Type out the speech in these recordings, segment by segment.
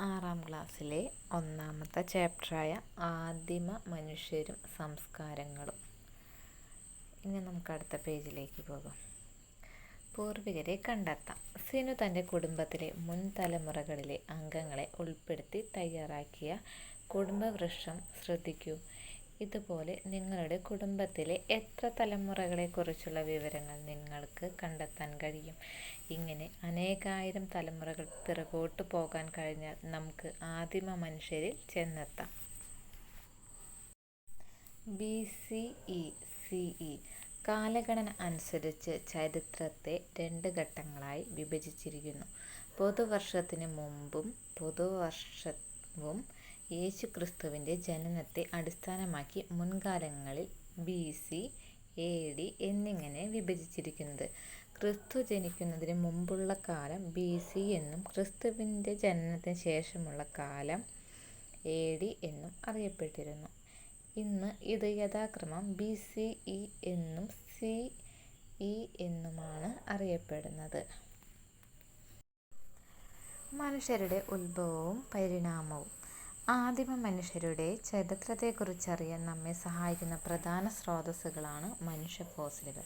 ആറാം ക്ലാസ്സിലെ ഒന്നാമത്തെ ചാപ്റ്ററായ ആദിമ മനുഷ്യരും സംസ്കാരങ്ങളും. ഇനി നമുക്ക് അടുത്ത പേജിലേക്ക് പോകാം. പൂർവികരെ കണ്ടെത്താം. സിനു തന്റെ കുടുംബത്തിലെ മുൻ തലമുറകളിലെ അംഗങ്ങളെ ഉൾപ്പെടുത്തി തയ്യാറാക്കിയ കുടുംബവൃക്ഷം ശ്രദ്ധിക്കൂ. ഇതുപോലെ നിങ്ങളുടെ കുടുംബത്തിലെ എത്ര തലമുറകളെക്കുറിച്ചുള്ള വിവരങ്ങൾ നിങ്ങൾക്ക് കണ്ടെത്താൻ കഴിയും? ഇങ്ങനെ അനേകായിരം തലമുറകൾ പിറകോട്ട് പോകാൻ കഴിഞ്ഞാൽ നമുക്ക് ആദിമ മനുഷ്യരിൽ ചെന്നെത്താം. B C E C E കാലഗണന അനുസരിച്ച് ചരിത്രത്തെ രണ്ട് ഘട്ടങ്ങളായി വിഭജിച്ചിരിക്കുന്നു. പൊതുവർഷത്തിന് മുമ്പും പൊതുവർഷവും യേശുക്രിസ്തുവിന്റെ ജനനത്തെ അടിസ്ഥാനമാക്കി മുൻകാലങ്ങളിൽ ബി സി എ ഡി എന്നിങ്ങനെ വിഭജിച്ചിരിക്കുന്നത്. ക്രിസ്തു ജനിക്കുന്നതിന് മുമ്പുള്ള കാലം ബി സി എന്നും ക്രിസ്തുവിന്റെ ജനനത്തിന് ശേഷമുള്ള കാലം എ ഡി എന്നും അറിയപ്പെട്ടിരുന്നു. ഇന്ന് ഇത് യഥാക്രമം ബി സി ഇ എന്നും സി ഇ എന്നുമാണ് അറിയപ്പെടുന്നത്. മനുഷ്യരുടെ ഉത്ഭവവും പരിണാമവും ആദിമ മനുഷ്യരുടെ ചരിത്രത്തെക്കുറിച്ചറിയാൻ നമ്മെ സഹായിക്കുന്ന പ്രധാന സ്രോതസ്സുകളാണ് മനുഷ്യ ഫോസിലുകൾ.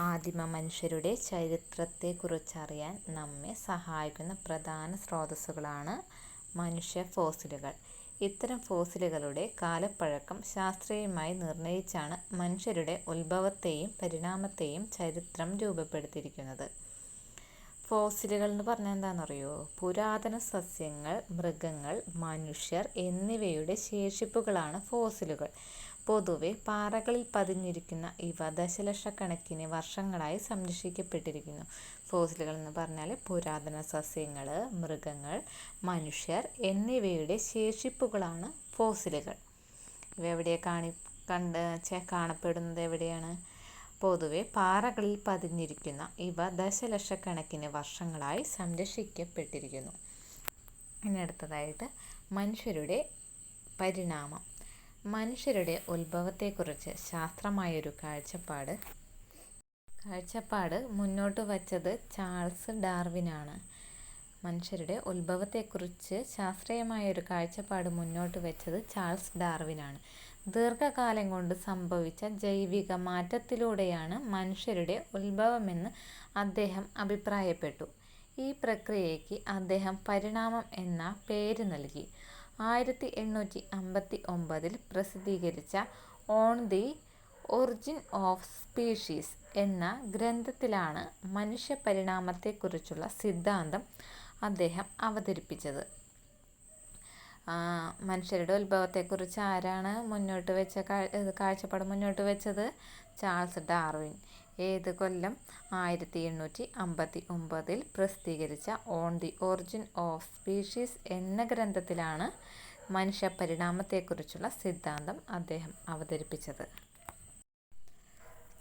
ആദിമ മനുഷ്യരുടെ ചരിത്രത്തെക്കുറിച്ചറിയാൻ നമ്മെ സഹായിക്കുന്ന പ്രധാന സ്രോതസ്സുകളാണ് മനുഷ്യ ഫോസിലുകൾ. ഇത്തരം ഫോസിലുകളുടെ കാലപ്പഴക്കം ശാസ്ത്രീയമായി നിർണയിച്ചാണ് മനുഷ്യരുടെ ഉത്ഭവത്തെയും പരിണാമത്തെയും ചരിത്രം രൂപപ്പെടുത്തിയിരിക്കുന്നത്. ഫോസിലുകൾ എന്ന് പറഞ്ഞാൽ എന്താണെന്നറിയോ പുരാതന സസ്യങ്ങൾ മൃഗങ്ങൾ മനുഷ്യർ എന്നിവയുടെ ശേഷിപ്പുകളാണ് ഫോസിലുകൾ. പൊതുവെ പാറകളിൽ പതിഞ്ഞിരിക്കുന്ന ഇവ ദശലക്ഷക്കണക്കിന് വർഷങ്ങളായി സംരക്ഷിക്കപ്പെട്ടിരിക്കുന്നു. ഫോസിലുകൾ എന്ന് പറഞ്ഞാൽ പുരാതന സസ്യങ്ങൾ മൃഗങ്ങൾ മനുഷ്യർ എന്നിവയുടെ ശേഷിപ്പുകളാണ് ഫോസിലുകൾ. ഇവ എവിടെയാണ് കാണി കണ്ട് കാണപ്പെടുന്നത് എവിടെയാണ്? പൊതുവെ പാറകളിൽ പതിഞ്ഞിരിക്കുന്ന ഇവ ദശലക്ഷക്കണക്കിന് വർഷങ്ങളായി സംരക്ഷിക്കപ്പെട്ടിരിക്കുന്നു. ഇനി അടുത്തതായിട്ട് മനുഷ്യരുടെ പരിണാമം. മനുഷ്യരുടെ ഉത്ഭവത്തെക്കുറിച്ച് ശാസ്ത്രമായൊരു കാഴ്ചപ്പാട്. കാഴ്ചപ്പാട് മുന്നോട്ട് വച്ചത് ചാൾസ് ഡാർവിനാണ്. മനുഷ്യരുടെ ഉത്ഭവത്തെക്കുറിച്ച് ശാസ്ത്രീയമായൊരു കാഴ്ചപ്പാട് മുന്നോട്ട് വെച്ചത് ചാൾസ് ഡാർവിനാണ്. ദീർഘകാലം കൊണ്ട് സംഭവിച്ച ജൈവിക മാറ്റത്തിലൂടെയാണ് മനുഷ്യരുടെ ഉത്ഭവമെന്ന് അദ്ദേഹം അഭിപ്രായപ്പെട്ടു. ഈ പ്രക്രിയയ്ക്ക് അദ്ദേഹം പരിണാമം എന്ന പേര് നൽകി. ആയിരത്തി എണ്ണൂറ്റി പ്രസിദ്ധീകരിച്ച on the origin of species എന്ന ഗ്രന്ഥത്തിലാണ് മനുഷ്യ പരിണാമത്തെക്കുറിച്ചുള്ള സിദ്ധാന്തം അദ്ദേഹം അവതരിപ്പിച്ചത്. മനുഷ്യരുടെ ഉത്ഭവത്തെക്കുറിച്ച് ആരാണ് മുന്നോട്ട് വെച്ച കാഴ്ചപ്പാട് മുന്നോട്ട് വെച്ചത്? Charles Darwin. ഏത് കൊല്ലം? ആയിരത്തി എണ്ണൂറ്റി അമ്പത്തി ഒമ്പതിൽ പ്രസിദ്ധീകരിച്ച on the origin of species എന്ന ഗ്രന്ഥത്തിലാണ് മനുഷ്യ പരിണാമത്തെക്കുറിച്ചുള്ള സിദ്ധാന്തം അദ്ദേഹം അവതരിപ്പിച്ചത്.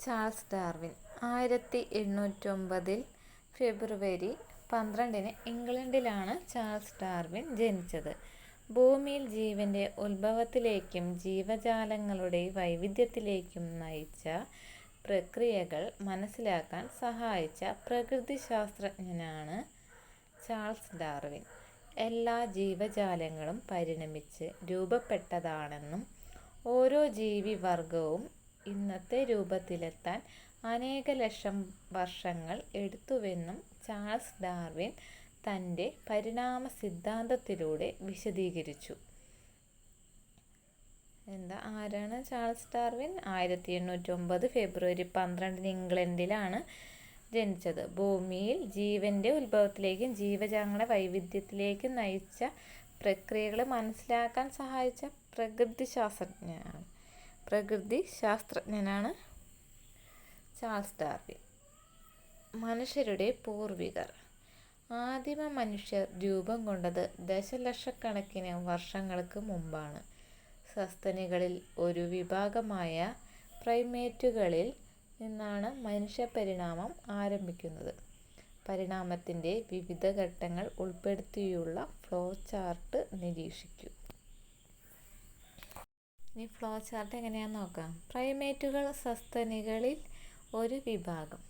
ചാൾസ് ഡാർവിൻ ആയിരത്തി എണ്ണൂറ്റൊമ്പതിൽ ഫെബ്രുവരി പന്ത്രണ്ടിന് ഇംഗ്ലണ്ടിലാണ് ചാൾസ് ഡാർവിൻ ജനിച്ചത്. ഭൂമിയിൽ ജീവന്റെ ഉത്ഭവത്തിലേക്കും ജീവജാലങ്ങളുടെ വൈവിധ്യത്തിലേക്കും നയിച്ച പ്രക്രിയകൾ മനസ്സിലാക്കാൻ സഹായിച്ച പ്രകൃതിശാസ്ത്രജ്ഞനാണ് ചാൾസ് ഡാർവിൻ. എല്ലാ ജീവജാലങ്ങളും പരിണമിച്ച് രൂപപ്പെട്ടതാണെന്നും ഓരോ ജീവിവർഗവും ഇന്നത്തെ രൂപത്തിലെത്താൻ അനേക ലക്ഷം വർഷങ്ങൾ എടുത്തുവെന്നും ചാൾസ് ഡാർവിൻ തന്റെ പരിണാമ സിദ്ധാന്തത്തിലൂടെ വിശദീകരിച്ചു. എന്താ ആരാണ് ചാൾസ് ഡാർവിൻ? ആയിരത്തി എണ്ണൂറ്റി ഒമ്പത് ഫെബ്രുവരി പന്ത്രണ്ടിന് ഇംഗ്ലണ്ടിലാണ് ജനിച്ചത്. ഭൂമിയിൽ ജീവന്റെ ഉത്ഭവത്തിലേക്കും ജീവജാലങ്ങളുടെ വൈവിധ്യത്തിലേക്കും നയിച്ച പ്രക്രിയകൾ മനസ്സിലാക്കാൻ സഹായിച്ച പ്രകൃതി ശാസ്ത്രജ്ഞനാണ് പ്രകൃതി ശാസ്ത്രജ്ഞനാണ് ചാൾസ് ഡാർവിൻ. മനുഷ്യരുടെ പൂർവികർ. ആദിമ മനുഷ്യർ രൂപം കൊണ്ടത് ദശലക്ഷക്കണക്കിന് വർഷങ്ങൾക്ക് മുമ്പാണ്. സസ്തനികളിൽ ഒരു വിഭാഗമായ പ്രൈമേറ്റുകളിൽ നിന്നാണ് മനുഷ്യ പരിണാമം ആരംഭിക്കുന്നത്. പരിണാമത്തിന്റെ വിവിധ ഘട്ടങ്ങൾ ഉൾപ്പെടുത്തിയുള്ള ഫ്ലോ ചാർട്ട് നിരീക്ഷിക്കൂ. ഇനി ഫ്ലോ ചാർട്ട് എങ്ങനെയാണെന്ന് നോക്കാം. പ്രൈമേറ്റുകൾ സസ്തനികളിൽ ഒരു വിഭാഗം.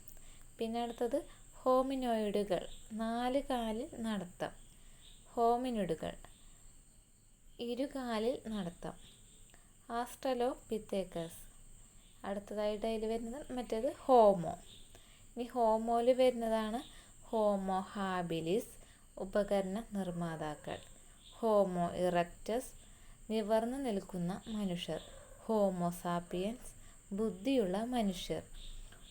പിന്നെ അടുത്തത് ഹോമിനോയിഡുകൾ. നാല് കാലിൽ നടത്തം. ഹോമിനിഡുകൾ ഇരുകാലിൽ നടത്തം. ആസ്ട്രലോ പിത്തേക്കസ് അടുത്തതായിട്ട് അതിൽ വരുന്നത് മറ്റേത് ഹോമോ. ഇനി ഹോമോയിൽ വരുന്നതാണ് ഹോമോ ഹാബിലിസ് ഉപകരണ നിർമ്മാതാക്കൾ. ഹോമോ ഇറക്റ്റസ് നിവർന്നു നിൽക്കുന്ന മനുഷ്യർ. ഹോമോസാപ്പിയൻസ് ബുദ്ധിയുള്ള മനുഷ്യർ.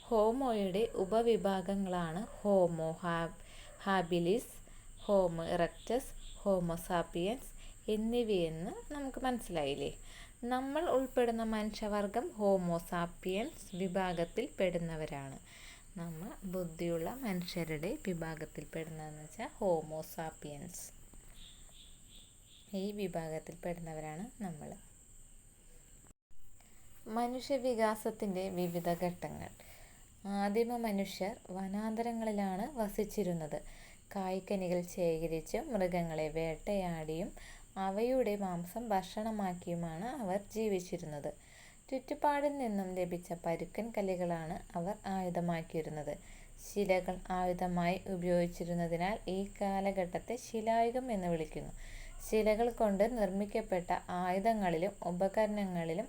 ഹോമോയുടെ ഉപവിഭാഗങ്ങളാണ് Homo hab habilis Homo erectus Homo sapiens എന്നിവയെന്ന് നമുക്ക് മനസ്സിലായില്ലേ? നമ്മൾ ഉൾപ്പെടുന്ന മനുഷ്യവർഗം ഹോമോസാപ്പിയൻസ് വിഭാഗത്തിൽ പെടുന്നവരാണ്. നമ്മൾ ബുദ്ധിയുള്ള മനുഷ്യരുടെ വിഭാഗത്തിൽ പെടുന്നതെന്ന് വെച്ചാൽ ഹോമോസാപ്പിയൻസ് ഈ വിഭാഗത്തിൽ പെടുന്നവരാണ് നമ്മൾ. മനുഷ്യവികാസത്തിന്റെ വിവിധ ഘട്ടങ്ങൾ. ആദിമ മനുഷ്യർ വനാന്തരങ്ങളിലാണ് വസിച്ചിരുന്നത്. കായ്ക്കനികൾ ശേഖരിച്ച് മൃഗങ്ങളെ വേട്ടയാടിയും അവയുടെ മാംസം ഭക്ഷണമാക്കിയുമാണ് അവർ ജീവിച്ചിരുന്നത്. ചുറ്റുപാടിൽ നിന്നും ലഭിച്ച പരുക്കൻ കല്ലുകളാണ് അവർ ആയുധമാക്കിയിരുന്നത്. ശിലകൾ ആയുധമായി ഉപയോഗിച്ചിരുന്നതിനാൽ ഈ കാലഘട്ടത്തെ ശിലായുഗം എന്ന് വിളിക്കുന്നു. ശിലകൾ കൊണ്ട് നിർമ്മിക്കപ്പെട്ട ആയുധങ്ങളിലും ഉപകരണങ്ങളിലും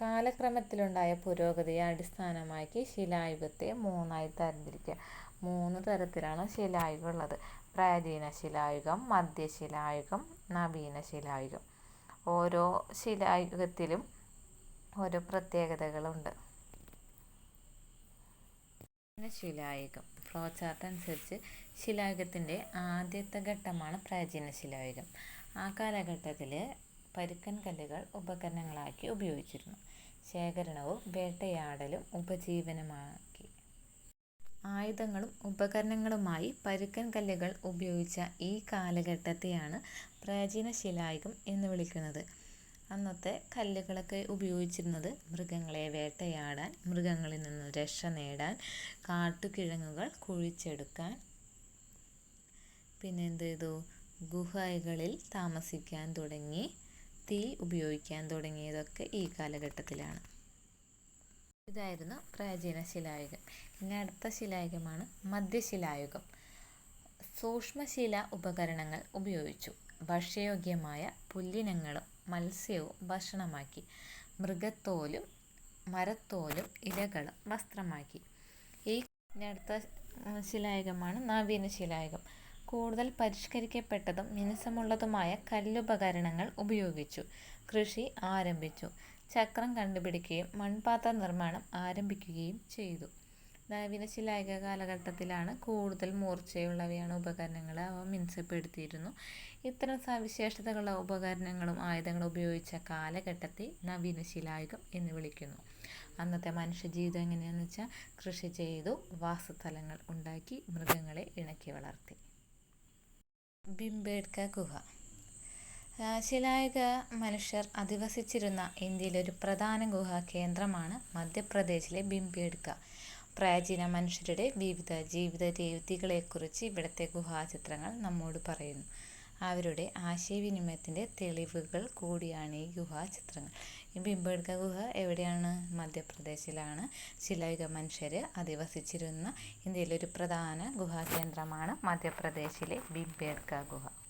കാലക്രമത്തിലുണ്ടായ പുരോഗതിയെ അടിസ്ഥാനമാക്കി ശിലായുഗത്തെ മൂന്നായി തരംതിരിക്കുക മൂന്ന് തരത്തിലാണ് ശിലായുഗം ഉള്ളത്. പ്രാചീന ശിലായുഗം മധ്യശിലായുഗം നവീന ശിലായുഗം. ഓരോ ശിലായുഗത്തിലും ഓരോ പ്രത്യേകതകളുണ്ട്. ശിലായുഗം. ഫ്ലോ ചാർട്ട് അനുസരിച്ച് ശിലായുഗത്തിന്റെ ആദ്യത്തെ ഘട്ടമാണ് പ്രാചീന ശിലായുഗം. ആ കാലഘട്ടത്തിൽ പരുക്കൻ കല്ലുകൾ ഉപകരണങ്ങളാക്കി ഉപയോഗിച്ചിരുന്നു. ശേഖരണവും വേട്ടയാടലും ഉപജീവനമാക്കി. ആയുധങ്ങളും ഉപകരണങ്ങളുമായി പരുക്കൻ കല്ലുകൾ ഉപയോഗിച്ച ഈ കാലഘട്ടത്തെയാണ് പ്രാചീന ശിലായുഗം എന്ന് വിളിക്കുന്നത്. അന്നത്തെ കല്ലുകളൊക്കെ ഉപയോഗിച്ചിരുന്നത് മൃഗങ്ങളെ വേട്ടയാടാൻ മൃഗങ്ങളിൽ നിന്ന് രക്ഷ നേടാൻ കാട്ടുകിഴങ്ങുകൾ കുഴിച്ചെടുക്കാൻ പിന്നെ എന്ത് ചെയ്തു ഗുഹകളിൽ താമസിക്കാൻ തുടങ്ങി. തീ ഉപയോഗിക്കാൻ തുടങ്ങിയതൊക്കെ ഈ കാലഘട്ടത്തിലാണ്. ഇതായിരുന്നു പ്രാചീന ശിലായുഗം. ഇനി അടുത്ത ശിലായുഗമാണ് മധ്യശിലായുഗം. സൂക്ഷ്മശില ഉപകരണങ്ങൾ ഉപയോഗിച്ചു. ഭക്ഷ്യയോഗ്യമായ പുല്ലിനങ്ങളും മത്സ്യവും ഭക്ഷണമാക്കി. മൃഗത്തോലും മരത്തോലും ഇലകളും വസ്ത്രമാക്കി. ഈ അടുത്ത ശിലായുഗമാണ് നവീന ശിലായുഗം. കൂടുതൽ പരിഷ്കരിക്കപ്പെട്ടതും മിനുസമുള്ളതുമായ കല്ലുപകരണങ്ങൾ ഉപയോഗിച്ചു. കൃഷി ആരംഭിച്ചു. ചക്രം കണ്ടുപിടിക്കുകയും മൺപാത്ര നിർമ്മാണം ആരംഭിക്കുകയും ചെയ്തു. നവീന ശിലായുഗ കാലഘട്ടത്തിലാണ് കൂടുതൽ മൂർച്ചയുള്ളവയാണ് ഉപകരണങ്ങൾ അവ മിനുസപ്പെടുത്തിയിരുന്നു. ഇത്തരം സവിശേഷതകളുള്ള ഉപകരണങ്ങളും ആയുധങ്ങളും ഉപയോഗിച്ച കാലഘട്ടത്തെ നവീന ശിലായുഗം എന്ന് വിളിക്കുന്നു. അന്നത്തെ മനുഷ്യജീവിതം എങ്ങനെയാണെന്ന് വെച്ചാൽ കൃഷി ചെയ്തു വാസസ്ഥലങ്ങൾ ഉണ്ടാക്കി മൃഗങ്ങളെ ഇണക്കി വളർത്തി. ബിംബേഡ്ക ഗുഹ. ശിലായുഗ മനുഷ്യർ അധിവസിച്ചിരുന്ന ഇന്ത്യയിലെ ഒരു പ്രധാന ഗുഹാ കേന്ദ്രമാണ് മധ്യപ്രദേശിലെ ബിംബേഡ്ക പ്രാചീന മനുഷ്യരുടെ വിവിധ ജീവിത രീതികളെക്കുറിച്ച് ഇവിടുത്തെ ഗുഹാചിത്രങ്ങൾ നമ്മോട് പറയുന്നു. അവരുടെ ആശയവിനിമയത്തിന്റെ തെളിവുകൾ കൂടിയാണ് ഈ ഗുഹാചിത്രങ്ങൾ ഈ ബിംബേഡ്ക ഗുഹ എവിടെയാണ്? മധ്യപ്രദേശിലാണ്. ശിലായുഗ മനുഷ്യർ അധിവസിച്ചിരുന്ന ഇന്ത്യയിലെ ഒരു പ്രധാന ഗുഹാകേന്ദ്രമാണ് മധ്യപ്രദേശിലെ ബിംബേഡ്ക ഗുഹ.